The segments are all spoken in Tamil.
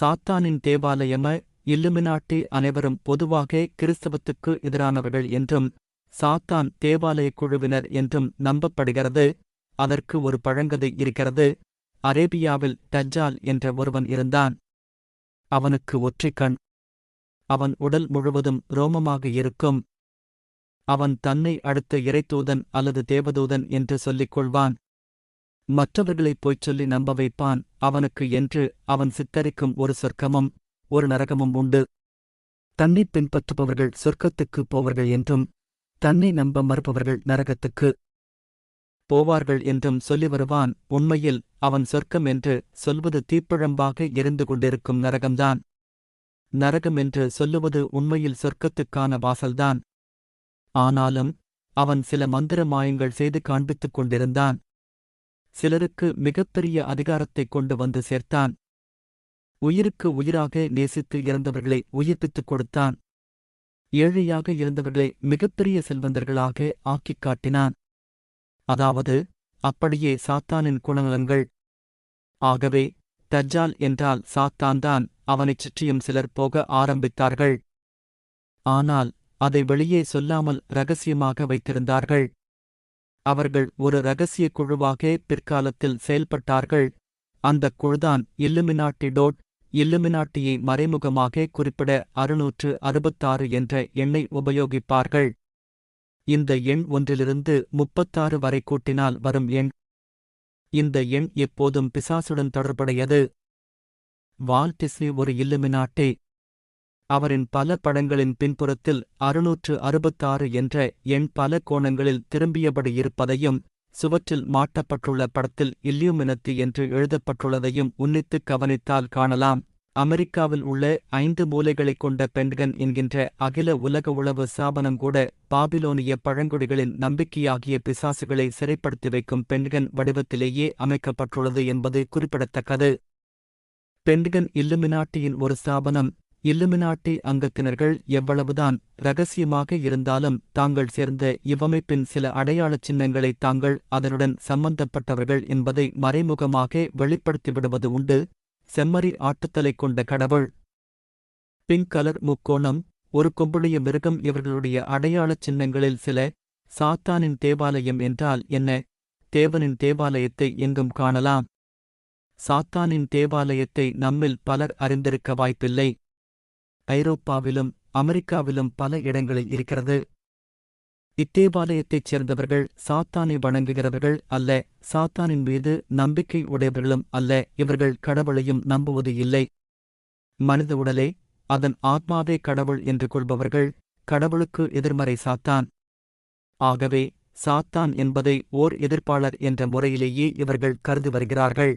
சாத்தானின் தேவாலயம இல்லுமினாட்டி அனைவரும் பொதுவாக கிறிஸ்தவத்துக்கு எதிரானவர்கள் என்றும் சாத்தான் தேவாலயக் குழுவினர் என்றும் நம்பப்படுகிறது. அதற்கு ஒரு பழங்கதை இருக்கிறது. அரேபியாவில் டஜ்ஜால் என்ற ஒருவன் இருந்தான். அவனுக்கு ஒற்றைக்கண் அவன் உடல் முழுவதும் ரோமமாக இருக்கும். அவன் தன்னை அடுத்த இறைத்தூதன் அல்லது தேவதூதன் என்று சொல்லிக் கொள்வான். மற்றவர்களைப் போய்ச் சொல்லி நம்ப வைப்பான். அவனுக்கு என்று அவன் சித்தரிக்கும் ஒரு சொர்க்கமும் ஒரு நரகமும் உண்டு. தன்னை பின்பற்றுபவர்கள் சொர்க்கத்துக்குப் போவர்கள் என்றும் தன்னை நம்ப மறுப்பவர்கள் நரகத்துக்கு போவார்கள் என்றும் சொல்லி வருவான். உண்மையில் அவன் சொர்க்கம் என்று சொல்வது தீப்பிழம்பாக எரிந்து கொண்டிருக்கும் நரகம்தான். நரகம் என்று சொல்லுவது உண்மையில் சொர்க்கத்துக்கான வாசல்தான். ஆனாலும் அவன் சில மந்திர மாயங்கள் செய்து காண்பித்துக் கொண்டிருந்தான். சிலருக்கு மிகப்பெரிய அதிகாரத்தைக் கொண்டு வந்து சேர்த்தான். உயிருக்கு உயிராக நேசித்து இறந்தவர்களை உயிர்ப்பித்துக் கொடுத்தான். ஏழையாக இருந்தவர்களை மிகப்பெரிய செல்வந்தர்களாக ஆக்கிக் காட்டினான். அதாவது அப்படியே சாத்தானின் குணநலன்கள். ஆகவே தஜ்ஜால் என்றால் சாத்தான்தான் அவனைச் சுற்றியும் சிலர் போக ஆரம்பித்தார்கள். ஆனால் அதை வெளியே சொல்லாமல் ரகசியமாக வைத்திருந்தார்கள். அவர்கள் ஒரு ரகசிய குழுவாக பிற்காலத்தில் செயல்பட்டார்கள். அந்தக் குழுதான் இல்லுமினாட்டி டோட் இல்லுமினாட்டியை மறைமுகமாக குறிப்பிட அறுநூற்று அறுபத்தாறு என்ற எண்ணை உபயோகிப்பார்கள். இந்த எண் ஒன்றிலிருந்து முப்பத்தாறு வரை கூட்டினால் வரும் எண். இந்த எண் எப்போதும் பிசாசுடன் தொடர்புடையது. வால்டிஸ்னி ஒரு இல்லுமினாட்டே அவரின் பல படங்களின் பின்புறத்தில் அறுநூற்று அறுபத்தாறு என்ற எண் பல கோணங்களில் திரும்பியபடி இருப்பதையும் சுவற்றில் மாட்டப்பட்டுள்ள படத்தில் இல்லியுமினத்தி என்று எழுதப்பட்டுள்ளதையும் உன்னித்துக் கவனித்தால் காணலாம். அமெரிக்காவில் உள்ள ஐந்து மூலைகளைக் கொண்ட பென்கன் என்கின்ற அகில உலக உளவு ஸ்தாபனம் கூட பாபிலோனிய பழங்குடிகளின் நம்பிக்கையாகிய பிசாசுகளை சிறைப்படுத்தி வைக்கும் பென்கன் வடிவத்திலேயே அமைக்கப்பட்டுள்ளது என்பது குறிப்பிடத்தக்கது. பென்கன் இல்லுமினாட்டியின் ஒரு ஸ்தாபனம் இல்லுமினாட்டி அங்கத்தினர்கள் எவ்வளவுதான் ரகசியமாக இருந்தாலும் தாங்கள் சேர்ந்த இவ்வமைப்பின் சில அடையாளச் சின்னங்களை தாங்கள் அதனுடன் சம்பந்தப்பட்டவர்கள் என்பதை மறைமுகமாக வெளிப்படுத்திவிடுவது உண்டு. செம்மறி ஆட்டுத்தலை கொண்ட கடவுள். பிங்க் கலர் முக்கோணம். ஒரு கொம்புடைய மிருகம் இவர்களுடைய அடையாளச் சின்னங்களில் சில சாத்தானின் தேவாலயம் என்றால் என்ன? தேவனின் தேவாலயத்தை எங்கும் காணலாம்? சாத்தானின் தேவாலயத்தை நம்மில் பலர் அறிந்திருக்க வாய்ப்பில்லை. ஐரோப்பாவிலும் அமெரிக்காவிலும் பல இடங்களில் இருக்கிறது. இத்தேவாலயத்தைச் சேர்ந்தவர்கள் சாத்தானை வணங்குகிறவர்கள் அல்ல சாத்தானின் மீது நம்பிக்கை உடையவர்களும் அல்ல இவர்கள் கடவுளையும் நம்புவது இல்லை. மனித உடலே அதன் ஆத்மாவே கடவுள் என்று கொள்பவர்கள் கடவுளுக்கு எதிர்மறை சாத்தான். ஆகவே சாத்தான் என்பதை ஓர் எதிர்ப்பாளர் என்ற முறையிலேயே இவர்கள் கருதி வருகிறார்கள்.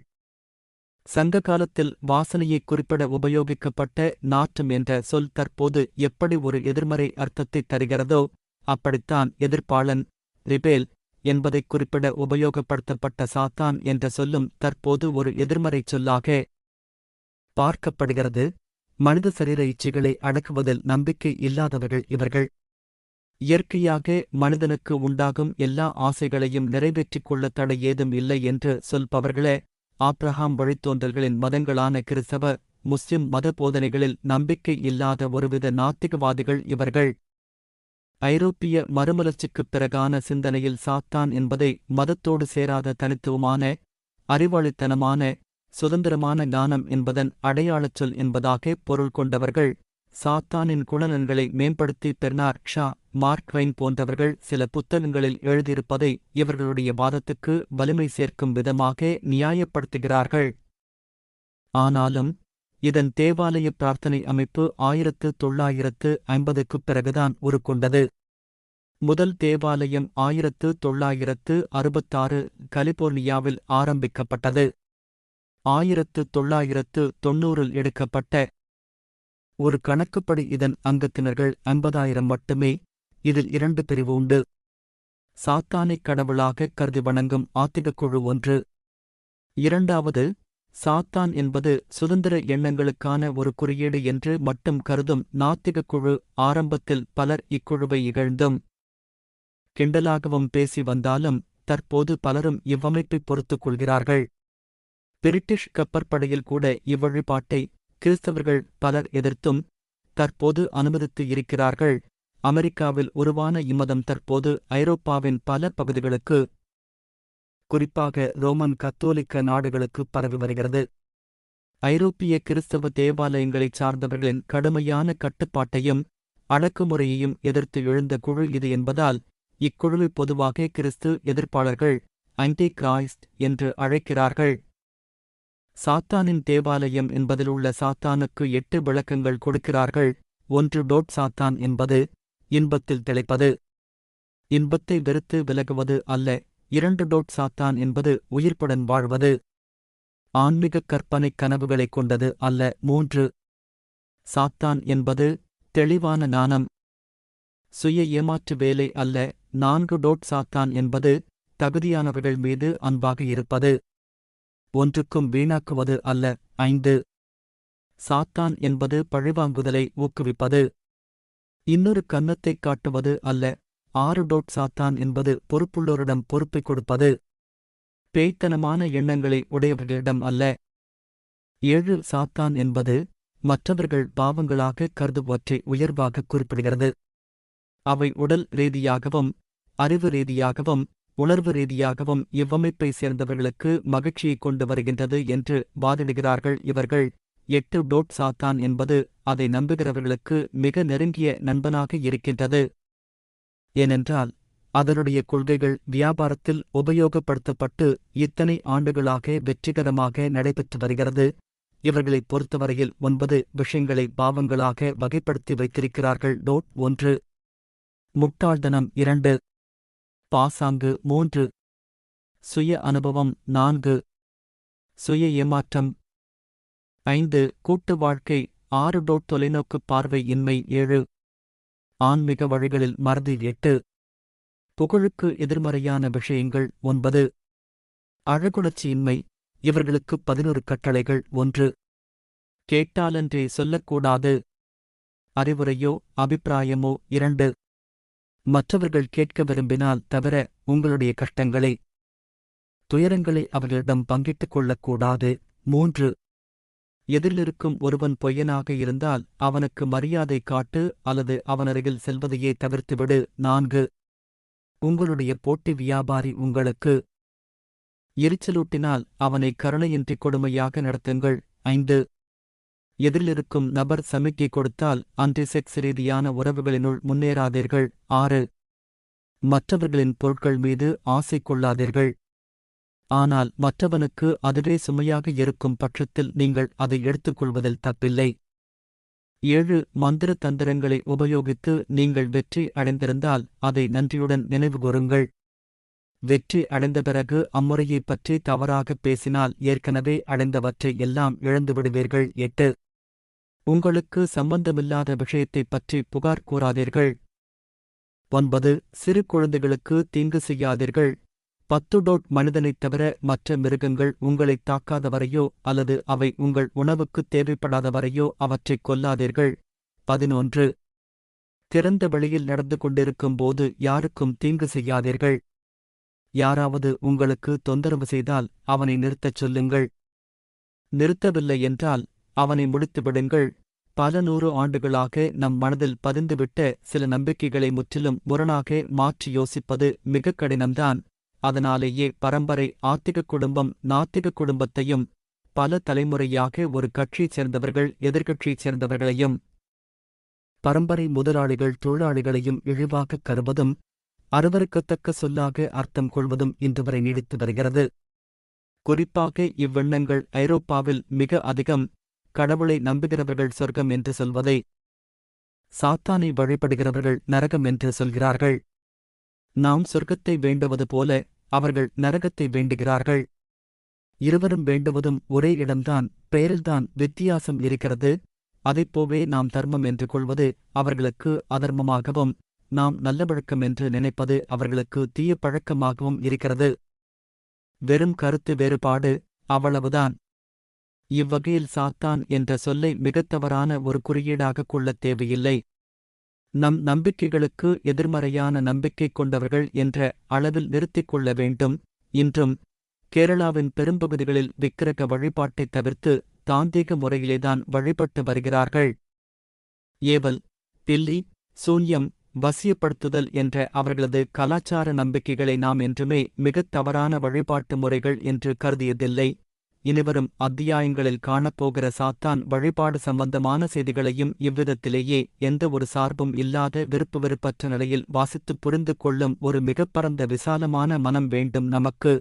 சங்க காலத்தில் வாசனையை குறிப்பிட உபயோகிக்கப்பட்ட நாற்றம் என்ற சொல் தற்போது எப்படி ஒரு எதிர்மறை அர்த்தத்தைத் தருகிறதோ அப்படித்தான் எதிர்ப்பாளன் ரிபேல் என்பதைக் குறிப்பிட உபயோகப்படுத்தப்பட்ட சாத்தான் என்ற சொல்லும் தற்போது ஒரு எதிர்மறைச் சொல்லாக பார்க்கப்படுகிறது. மனித சரீர இச்சைகளை அடக்குவதில் நம்பிக்கை இல்லாதவர்கள் இவர்கள். இயற்கையாக மனிதனுக்கு உண்டாகும் எல்லா ஆசைகளையும் நிறைவேற்றிக் கொள்ள தடை ஏதும் இல்லை என்று சொல்பவர்களே ஆப்ரஹாம் வழித்தோன்றல்களின் மதங்களான கிறிஸ்தவ முஸ்லிம் மத போதனைகளில் நம்பிக்கை இல்லாத ஒருவித நாத்திகவாதிகள் இவர்கள். ஐரோப்பிய மறுமலர்ச்சிக்குப் பிறகான சிந்தனையில் சாத்தான் என்பதை மதத்தோடு சேராத தனித்துவமான அறிவாளித்தனமான சுதந்திரமான ஞானம் என்பதன் அடையாளச் சொல் என்பதாக பொருள் கொண்டவர்கள் சாத்தானின் குணநன்களை மேம்படுத்தி பெர்னார் ஷா. மார்க் ட்வைன் போன்றவர்கள் சில புத்தகங்களில் எழுதியிருப்பதை இவர்களுடைய வாதத்துக்கு வலிமை சேர்க்கும் விதமாக நியாயப்படுத்துகிறார்கள். ஆனாலும் இதன் தேவாலய பிரார்த்தனை அமைப்பு ஆயிரத்து தொள்ளாயிரத்து ஐம்பதுக்குப் பிறகுதான் உருக்கொண்டது. முதல் தேவாலயம் ஆயிரத்து தொள்ளாயிரத்து அறுபத்தாறு கலிபோர்னியாவில் ஆரம்பிக்கப்பட்டது. ஆயிரத்து தொள்ளாயிரத்து தொன்னூறில் எடுக்கப்பட்ட ஒரு கணக்குப்படி இதன் அங்கத்தினர்கள் ஐம்பதாயிரம் மட்டுமே இதில் இரண்டு பிரிவு உண்டு. சாத்தானைக் கடவுளாகக் கருதி வணங்கும் ஆத்திகக் குழு ஒன்று. இரண்டாவது சாத்தான் என்பது சுதந்திர எண்ணங்களுக்கான ஒரு குறியீடு என்று மட்டும் கருதும் நாத்திகக் குழு ஆரம்பத்தில் பலர் இக்குழுவை இகழ்ந்தும் கிண்டலாகவும் பேசி வந்தாலும் தற்போது பலரும் இவ்வமைப்பைப் பொறுத்துக் கொள்கிறார்கள். பிரிட்டிஷ் கப்பற்படையில் கூட இவ்வழிபாட்டை கிறிஸ்தவர்கள் பலர் எதிர்த்தும் தற்போது அனுமதித்து இருக்கிறார்கள். அமெரிக்காவில் உருவான இம்மதம் தற்போது ஐரோப்பாவின் பல பகுதிகளுக்கு குறிப்பாக ரோமன் கத்தோலிக்க நாடுகளுக்கு பரவி வருகிறது. ஐரோப்பிய கிறிஸ்தவ தேவாலயங்களைச் சார்ந்தவர்களின் கடுமையான கட்டுப்பாட்டையும் அடக்குமுறையையும் எதிர்த்து எழுந்த குழு இது என்பதால் இக்குழுவை பொதுவாக கிறிஸ்து எதிர்ப்பாளர்கள் அன்டி கிராய்ஸ்ட் என்று அழைக்கிறார்கள். சாத்தானின் தேவாலயம் என்பதிலுள்ள சாத்தானுக்கு எட்டு விளக்கங்கள் கொடுக்கிறார்கள். ஒன்று டோட் சாத்தான் என்பது இன்பத்தில் திளைப்பது. இன்பத்தை வெறுத்து விலகுவது அல்ல இரண்டு டோட் சாத்தான் என்பது உயிர்ப்புடன் வாழ்வது. ஆன்மீக கற்பனை கனவுகளைக் கொண்டது அல்ல மூன்று. சாத்தான் என்பது தெளிவான நாணம் சுய ஏமாற்று வேலை அல்ல நான்கு டோட் சாத்தான் என்பது தகுதியானவர்கள் மீது அன்பாக இருப்பது. ஒன்றுக்கும் வீணாக்குவது அல்ல ஐந்து. சாத்தான் என்பது பழிவாங்குதலை ஊக்குவிப்பது. இன்னொரு கன்னத்தைக் காட்டுவது அல்ல. ஆறு டோட் சாத்தான் என்பது பொறுப்புள்ளோரிடம் பொறுப்பைக் கொடுப்பது பேய்த்தனமான எண்ணங்களை உடையவர்களிடம் அல்ல. ஏழு சாத்தான் என்பது மற்றவர்கள் பாவங்களாக கருதுவற்றை உயர்வாக குறிப்பிடுகிறது. அவை உடல் ரீதியாகவும் அறிவு ரீதியாகவும் உணர்வு ரீதியாகவும் இவ்வமைப்பை சேர்ந்தவர்களுக்கு மகிழ்ச்சியை கொண்டு வருகின்றது என்று வாதிடுகிறார்கள் இவர்கள். எட்டு டோட் சாத்தான் என்பது அதை நம்புகிறவர்களுக்கு மிக நெருங்கிய நண்பனாக இருக்கின்றது. ஏனென்றால் அதனுடைய கொள்கைகள் வியாபாரத்தில் உபயோகப்படுத்தப்பட்டு இத்தனை ஆண்டுகளாக வெற்றிகரமாக நடைபெற்று வருகிறது. இவர்களைப் பொறுத்தவரையில் ஒன்பது விஷயங்களை பாவங்களாக வகைப்படுத்தி வைத்திருக்கிறார்கள். டோட் ஒன்று. முட்டாள்தனம் இரண்டு. பாசாங்கு மூன்று. சுய அனுபவம் நான்கு. சுய ஏமாற்றம் ஐந்து கூட்டு வாழ்க்கை ஆறு டோட் தொலைநோக்கு பார்வை இன்மை ஏழு. ஆன்மீக வழிகளில் மறதி எட்டு. புகழுக்கு எதிர்மறையான விஷயங்கள் ஒன்பது. அழகுணர்ச்சியின்மை இவர்களுக்கு பதினொரு கட்டளைகள் ஒன்று. கேட்டாலன்றே சொல்லக்கூடாது. அறிவுரையோ அபிப்பிராயமோ இரண்டு. மற்றவர்கள் கேட்க விரும்பினால் தவிர உங்களுடைய கஷ்டங்களை துயரங்களை அவர்களிடம் பங்கிட்டுக் கொள்ளக்கூடாது மூன்று. எதிரிலிருக்கும் ஒருவன் பொய்யனாக இருந்தால் அவனுக்கு மரியாதை காட்டு அல்லது அவனருகில் செல்வதையே தவிர்த்துவிடு. நான்கு உங்களுடைய போட்டி வியாபாரி உங்களுக்கு எரிச்சலூட்டினால் அவனை கருணையின்றி கொடுமையாக நடத்துங்கள். ஐந்து எதிரிலிருக்கும் நபர் சமிக்கை கொடுத்தால் அன்டி செக்ஸ் ரீதியான உறவுகளினுள் முன்னேறாதீர்கள். ஆறு மற்றவர்களின் பொருட்கள் மீது ஆசை கொள்ளாதீர்கள். ஆனால் மற்றவனுக்கு அதுவே சுமையாக இருக்கும் பட்சத்தில் நீங்கள் அதை எடுத்துக்கொள்வதில் தப்பில்லை. ஏழு மந்திர தந்திரங்களை உபயோகித்து நீங்கள் வெற்றி அடைந்திருந்தால் அதை நன்றியுடன் நினைவுகூருங்கள் வெற்றி அடைந்த பிறகு அம்முறையைப் பற்றி தவறாகப் பேசினால் ஏற்கனவே அடைந்தவற்றை எல்லாம் இழந்துவிடுவீர்கள் எட்டு உங்களுக்கு சம்பந்தமில்லாத விஷயத்தைப் பற்றி புகார் கூறாதீர்கள். ஒன்பது சிறு குழந்தைகளுக்கு தீங்கு செய்யாதீர்கள். பத்து டோட் மனிதனைத் தவிர மற்ற மிருகங்கள் உங்களைத் தாக்காதவரையோ அல்லது அவை உங்கள் உணவுக்குத் தேவைப்படாதவரையோ அவற்றைக் கொல்லாதீர்கள். பதினொன்று. திறந்த வெளியில் நடந்து கொண்டிருக்கும் போது யாருக்கும் தீங்கு செய்யாதீர்கள். யாராவது உங்களுக்கு தொந்தரவு செய்தால் அவனை நிறுத்தச் சொல்லுங்கள். நிறுத்தவில்லை என்றால் அவனை முடித்துவிடுங்கள் பல நூறு ஆண்டுகளாக நம் மனதில் பதிந்துவிட்ட சில நம்பிக்கைகளை முற்றிலும் முரணாக மாற்றி யோசிப்பது மிக கடினம்தான். அதனாலேயே பரம்பரை ஆத்திக குடும்பம் நாத்திக குடும்பத்தையும் பல தலைமுறையாக ஒரு கட்சியைச் சேர்ந்தவர்கள் எதிர்க்கட்சியைச் சேர்ந்தவர்களையும் பரம்பரை முதலாளிகள் தொழிலாளிகளையும் இழிவாகக் கருவதும் அருவருக்கத்தக்க சொல்லாக அர்த்தம் கொள்வதும் இன்று வரை நீடித்து வருகிறது. குறிப்பாக இவ்வெண்ணங்கள் ஐரோப்பாவில் மிக அதிகம் கடவுளை நம்புகிறவர்கள் சொர்க்கம் என்று சொல்வதை சாத்தானை வழிபடுகிறவர்கள் நரகம் என்று சொல்கிறார்கள். நாம் சொர்க்கத்தை வேண்டுவது போல அவர்கள் நரகத்தை வேண்டுகிறார்கள். இருவரும் வேண்டுவதும் ஒரே இடம்தான் பெயரில்தான் வித்தியாசம் இருக்கிறது. அதைப்போவே நாம் தர்மம் என்று கொள்வது அவர்களுக்கு அதர்மமாகவும் நாம் நல்ல பழக்கம் என்று நினைப்பது அவர்களுக்கு தீய பழக்கமாகவும் இருக்கிறது. வெறும் கருத்து வேறுபாடு அவ்வளவுதான். இவ்வகையில் சாத்தான் என்ற சொல்லை மிகத்தவறான ஒரு குறியீடாக கொள்ளத் தேவையில்லை. நம் நம்பிக்கைகளுக்கு எதிர்மறையான நம்பிக்கை கொண்டவர்கள் என்ற அளவில் நிறுத்திக் கொள்ள வேண்டும். இன்றும் கேரளாவின் பெரும்பகுதிகளில் விக்கிரக வழிபாட்டைத் தவிர்த்து தாந்தீக முறையிலேதான் வழிபட்டு வருகிறார்கள். ஏவல் தில்லி சூன்யம் வசியப்படுத்துதல் என்ற அவர்களது கலாச்சார நம்பிக்கைகளை நாம் என்றுமே மிகத் தவறான வழிபாட்டு முறைகள் என்று கருதியதில்லை. இனிவரும் அத்தியாயங்களில் காணப்போகிற சாத்தான் வழிபாடு சம்பந்தமான செய்திகளையும் இவ்விதத்திலேயே எந்த ஒரு சார்பும் இல்லாத விருப்பு வெறுப்பற்ற நிலையில் வாசித்துப் புரிந்து கொள்ளும் ஒரு மிகப்பரந்த விசாலமான மனம் வேண்டும் நமக்கு.